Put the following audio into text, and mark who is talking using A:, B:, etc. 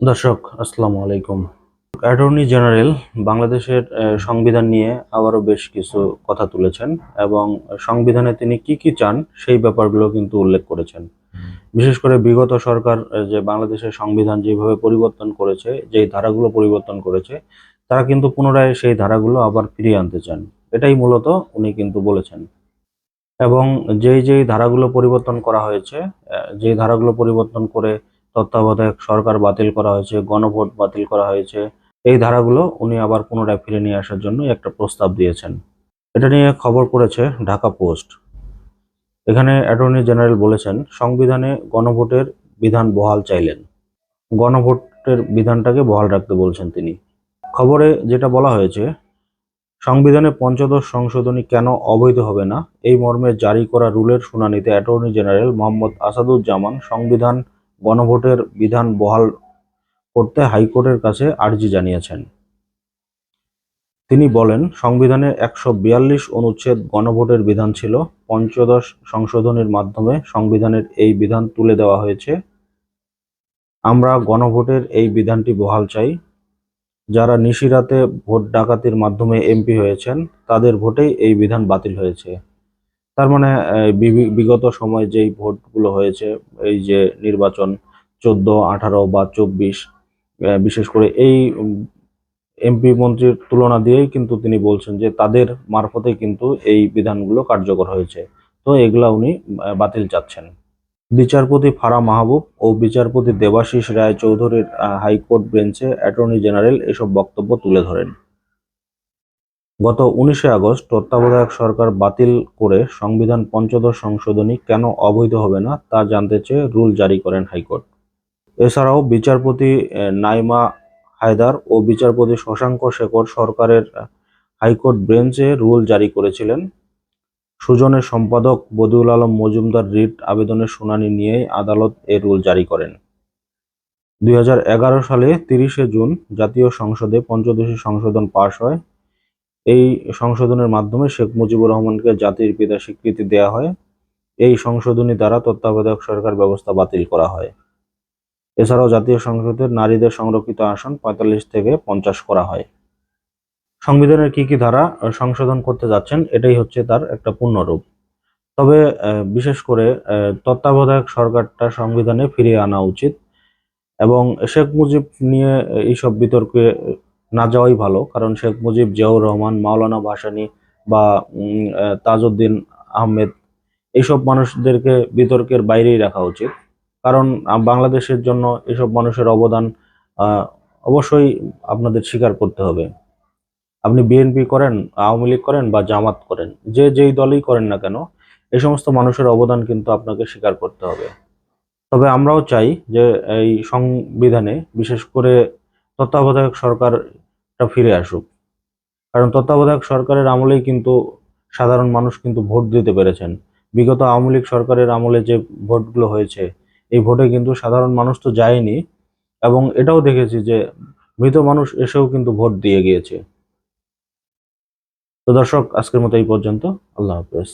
A: দর্শক আসসালামু আলাইকুম। অ্যাটর্নি জেনারেল বাংলাদেশের সংবিধান নিয়ে আবারও বেশ কিছু কথা তুলেছেন এবং সংবিধানে তিনি কি কি চান সেই ব্যাপারগুলো কিন্তু উল্লেখ করেছেন। বিশেষ করে বিগত সরকার যে বাংলাদেশের সংবিধান যেভাবে পরিবর্তন করেছে যেই ধারাগুলো পরিবর্তন করেছে তারা কিন্তু পুনরায় সেই ধারাগুলো আবার ফিরিয়ে আনতে চান। এটাই মূলত উনি কিন্তু বলেছেন। এবং যেই যেই ধারাগুলো পরিবর্তন করা হয়েছে যেই ধারাগুলো পরিবর্তন করে তত্ত্বাবধায়ক সরকার বাতিল করা হয়েছে, গণভোট বাতিল করা হয়েছে। এই ধারাগুলো উনি আবার পুনরায় ফিরে নিয়ে আসার জন্য একটা প্রস্তাব দিয়েছেন। এটা নিয়ে খবর করেছে ঢাকা পোস্ট। এখানে অ্যাটর্নি জেনারেল বলেছেন, সংবিধানে গণভোটের বিধান বহাল চাইলেন। গণভোটের বিধানটাকে বহাল রাখতে বলছেন তিনি। খবরে যেটা বলা হয়েছে, সংবিধানে পঞ্চদশ সংশোধনী কেন অবৈধ হবে না? এই মর্মে জারি করা রুলের শুনানিতে অ্যাটর্নি জেনারেল মোহাম্মদ আসাদুজ্জামান সংবিধান গণভোটের বিধান বহাল করতে হাইকোর্টের কাছে আর্জি জানিয়েছেন। তিনি বলেন সংবিধানের একশো বিয়াল্লিশ অনুচ্ছেদ গণভোটের বিধান ছিল। পঞ্চদশ সংশোধনীর মাধ্যমে সংবিধানের এই বিধান তুলে দেওয়া হয়েছে। আমরা গণভোটের এই বিধানটি বহাল চাই। যারা নিশিরাতে ভোট ডাকাতির মাধ্যমে এমপি হয়েছেন, তাদের ভোটেই এই বিধান বাতিল হয়েছে। তার মানে বিগত সময় যেই ভোটগুলো হয়েছে, এই যে নির্বাচন চোদ্দ, আঠারো বা চব্বিশ বিশেষ করে এই এমপি মন্ত্রীর তুলনা দিয়েই কিন্তু তিনি বলছেন যে তাদের মারফতে কিন্তু এই বিধানগুলো কার্যকর হয়েছে। তো এগুলা উনি বাতিল চাচ্ছেন। বিচারপতি ফারা মাহবুব ও বিচারপতি দেবাশিস রায় চৌধুরীর হাইকোর্ট বেঞ্চে অ্যাটর্নি জেনারেল এসব বক্তব্য তুলে ধরেন। গত উনিশে আগস্ট তত্ত্বাবধায়ক সরকার বাতিল করে সংবিধান পঞ্চদশ সংশোধনী কেন অবৈধ হবে না তা জানতে চেয়ে রুল জারি করেন হাইকোর্ট। এছাড়াও বিচারপতি নাইমা হায়দার ও বিচারপতি শশাঙ্ক শেখর সরকারের হাইকোর্ট বেঞ্চে রুল জারি করেছিলেন। সুজনের সম্পাদক বদিউল আলম মজুমদার রিট আবেদনের শুনানি নিয়েই আদালত এ রুল জারি করেন। দুই হাজার এগারো সালে তিরিশে জুন জাতীয় সংসদে পঞ্চদশী সংশোধন পাশ হয়। এই সংশোধনের মাধ্যমে শেখ মুজিবুর রহমানকে জাতির পিতা স্বীকৃতি দেয়া হয়। এই সংশোধনী দ্বারা তত্ত্বাবধায়ক সরকার ব্যবস্থা বাতিল করা হয়। এছাড়াও জাতীয় সংসদের নারীদের সংরক্ষিত আসন পঁয়তাল্লিশ থেকে পঞ্চাশ করা হয়। সংবিধানের কি কি ধারা সংশোধন করতে যাচ্ছেন, এটাই হচ্ছে তার একটা পূর্ণরূপ। তবে বিশেষ করে তত্ত্বাবধায়ক সরকারটা সংবিধানে ফিরিয়ে আনা উচিত এবং শেখ মুজিব নিয়ে এইসব বিতর্কে না যাওয়াই ভালো। কারণ শেখ মুজিব, জিয়াউর রহমান, মাওলানা ভাসানী বা তাজউদ্দিন আহমেদ এইসব মানুষদেরকে বিতর্কের বাইরেই রাখা উচিত। কারণ বাংলাদেশের জন্য এসব মানুষের অবদান অবশ্যই আপনাদের স্বীকার করতে হবে। আপনি বিএনপি করেন, আওয়ামী লীগ করেন বা জামাত করেন, যে যেই দলই করেন না কেন, এই সমস্ত মানুষের অবদান কিন্তু আপনাকে স্বীকার করতে হবে। তবে আমরাও চাই যে এই সংবিধানে, বিশেষ করে তত্ত্বাবধায়ক সরকারটা ফিরে আসুক। কারণ তত্ত্বাবধায়ক সরকারের আমলেই কিন্তু সাধারণ মানুষ কিন্তু ভোট দিতে পেরেছেন। বিগত আওয়ামী লীগ সরকারের আমলে যে ভোটগুলো হয়েছে, এই ভোটে কিন্তু সাধারণ মানুষ তো যায়নি এবং এটাও দেখেছি যে মৃত মানুষ এসেও কিন্তু ভোট দিয়ে গিয়েছে। তো দর্শক, আজকের মতো এই পর্যন্ত। আল্লাহ হাফেজ।